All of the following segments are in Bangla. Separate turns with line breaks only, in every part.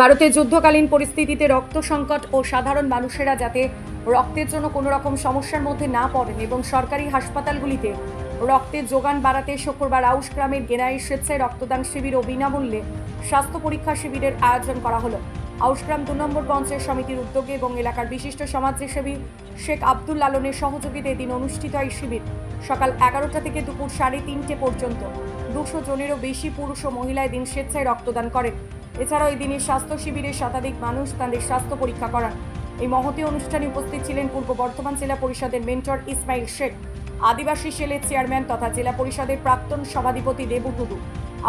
ভারতে যুদ্ধকালীন পরিস্থিতিতে রক্ত সংকট ও সাধারণ মানুষেরা যাতে রক্তের জন্য কোনো রকম সমস্যার মধ্যে না পড়েন এবং সরকারি হাসপাতালগুলিতে রক্তের যোগান বাড়াতে শুক্রবার আউশ গ্রামের গেনাই স্বেচ্ছায় রক্তদান শিবির ও বিনামূল্যে স্বাস্থ্য পরীক্ষা শিবিরের আয়োজন করা হলো। আউশগ্রাম দু নম্বর পঞ্চায়েত সমিতির উদ্যোগে এবং এলাকার বিশিষ্ট সমাজসেবী শেখ আব্দুল লালনের সহযোগিতায় দিন অনুষ্ঠিত হয় শিবির। সকাল এগারোটা থেকে দুপুর সাড়ে তিনটে পর্যন্ত। দুশো জনেরও বেশি পুরুষ ও মহিলায় দিন স্বেচ্ছায় রক্তদান করেন। এছাড়াও এই দিনের স্বাস্থ্য শিবিরে শতাধিক মানুষ তাদের স্বাস্থ্য পরীক্ষা করান। এই মহতী অনুষ্ঠানে উপস্থিত ছিলেন পূর্ব বর্ধমান জেলা পরিষদের মেন্টর ইসমাইল শেখ, আদিবাসী সেলের চেয়ারম্যান তথা জেলা পরিষদের প্রাক্তন সভাধিপতি দেবু টুডু,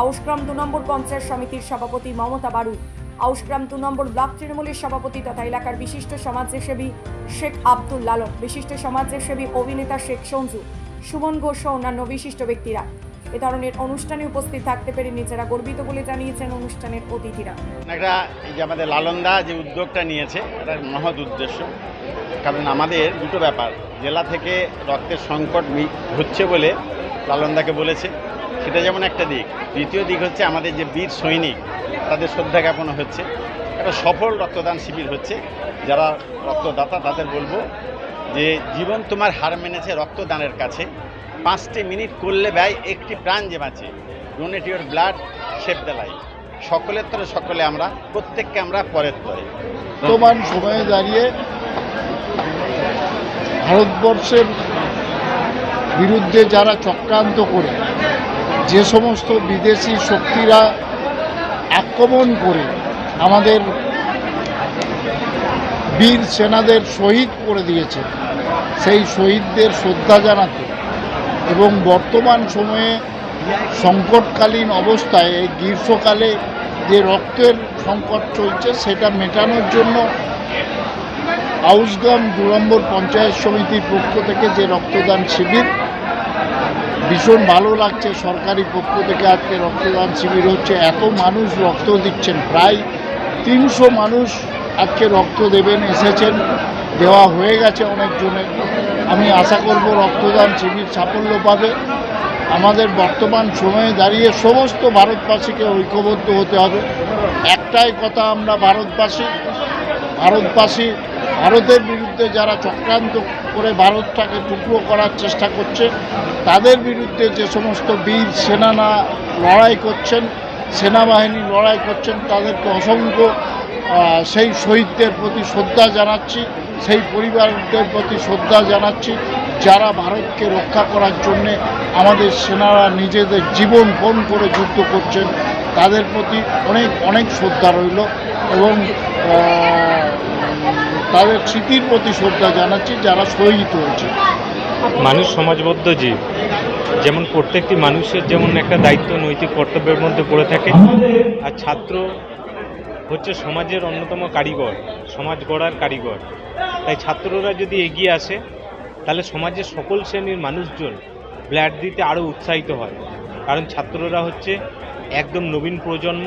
আউশগ্রাম দু নম্বর পঞ্চায়েত সমিতির সভাপতি মমতা বারুই আউসগ্রাম দু নম্বর ব্লক তৃণমূলের সভাপতি তথা এলাকার বিশিষ্ট সমাজসেবী শেখ আব্দুল লালন, বিশিষ্ট সমাজসেবী অভিনেতা শেখ সঞ্জু, সুমন ঘোষ অন্যান্য বিশিষ্ট ব্যক্তিরা। এ ধরনের অনুষ্ঠানে উপস্থিত থাকতে পেরে নিজেরা গর্বিত বলে জানিয়েছেন অনুষ্ঠানের অতিথিরা।
একটা এই যে আমাদের লালন্দা যে উদ্যোগটা নিয়েছে, এটা মহৎ উদ্দেশ্য। কারণ আমাদের দুটো ব্যাপার, জেলা থেকে রক্তের সংকট হচ্ছে বলে লালন্দাকে বলেছে। সেটা যেমন একটা দিক। দ্বিতীয় দিক হচ্ছে আমাদের যে বীর সৈনিক, তাদের শ্রদ্ধা জ্ঞাপন হচ্ছে। একটা সফল রক্তদান শিবির হচ্ছে। যারা রক্তদাতা, তাদের বলব যে জীবন তোমার হার মেনেছে রক্তদানের কাছে। পাঁচটি মিনিট করলে ব্যয় একটি প্রাণ যে বাঁচে। Donate your blood save the life সকলের তরে সকলে আমরা, প্রত্যেককে আমরা পরের তরে।
বর্তমান সময়ে দাঁড়িয়ে ভারতবর্ষের বিরুদ্ধে যারা চক্রান্ত করে, যে সমস্ত বিদেশি শক্তিরা আক্রমণ করে আমাদের বীর সেনাদের শহীদ করে দিয়েছে, সেই শহীদদের শ্রদ্ধা জানাতে এবং বর্তমান সময়ে সংকটকালীন অবস্থায় এই গ্রীষ্মকালে যে রক্তের সংকট চলছে, সেটা মেটানোর জন্য আউসগ্রাম দু নম্বর পঞ্চায়েত সমিতির পক্ষ থেকে যে রক্তদান শিবির, ভীষণ ভালো লাগছে সরকারি পক্ষ থেকে আজকে রক্তদান শিবির হচ্ছে। এত মানুষ রক্ত দিচ্ছেন, প্রায় তিনশো মানুষ আজকে রক্ত দেবেন, এসেছেন, দেওয়া হয়ে গেছে অনেকজনের। আমি আশা করব রক্তদান শিবির সাফল্য পাবে। আমাদের বর্তমান সময়ে দাঁড়িয়ে সমস্ত ভারতবাসীকে ঐক্যবদ্ধ হতে হবে। একটাই কথা আমরা ভারতবাসী ভারতবাসী, ভারতের বিরুদ্ধে যারা চক্রান্ত করে ভারতটাকে টুকরো করার চেষ্টা করছে, তাদের বিরুদ্ধে যে সমস্ত বীর সেনানা লড়াই করছেন, সেনাবাহিনী লড়াই করছেন, তাদেরকে অসংখ্য সেই শহীদদের প্রতি শ্রদ্ধা জানাচ্ছি, সেই পরিবারদের প্রতি শ্রদ্ধা জানাচ্ছি, যারা ভারতকে রক্ষা করার জন্যে আমাদের সেনারা নিজেদের জীবন পণ করে যুদ্ধ করছেন, তাদের প্রতি অনেক অনেক শ্রদ্ধা রইল এবং তাদের স্মৃতির প্রতি শ্রদ্ধা জানাচ্ছি যারা শহীদ হয়েছে।
মানুষ সমাজবদ্ধ জীব। যেমন প্রত্যেকটি মানুষের যেমন একটা দায়িত্ব, নৈতিক কর্তব্যের মধ্যে পড়ে থাকে। আর ছাত্র হচ্ছে সমাজের অন্যতম কারিগর, সমাজ গড়ার কারিগর। তাই ছাত্ররা যদি এগিয়ে আসে, তাহলে সমাজের সকল শ্রেণির মানুষজন ব্লাড দিতে আরও উৎসাহিত হয়। কারণ ছাত্ররা হচ্ছে একদম নবীন প্রজন্ম।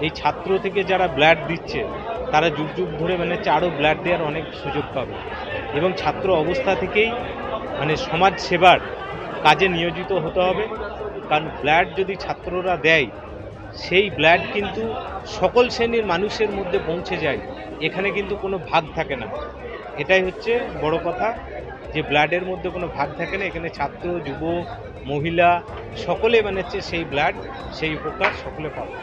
এই ছাত্র থেকে যারা ব্লাড দিচ্ছে, তারা যুগ যুগ ধরে মানে হচ্ছে আরও ব্লাড দেওয়ার অনেক সুযোগ পাবে। এবং ছাত্র অবস্থা থেকেই মানে সমাজ সেবার কাজে নিয়োজিত হতে হবে। কারণ ব্লাড যদি ছাত্ররা দেয় সেই ব্লাড কিন্তু সকল শ্রেণির মানুষের মধ্যে পৌঁছে যায়, এখানে কিন্তু কোনো ভাগ থাকে না। এটাই হচ্ছে বড় কথা, যে ব্লাডের মধ্যে কোনো ভাগ থাকে না, এখানে ছাত্র, যুব, মহিলা, সকলে মানে হচ্ছে সেই ব্লাড সেই উপকার সকলে পাবে।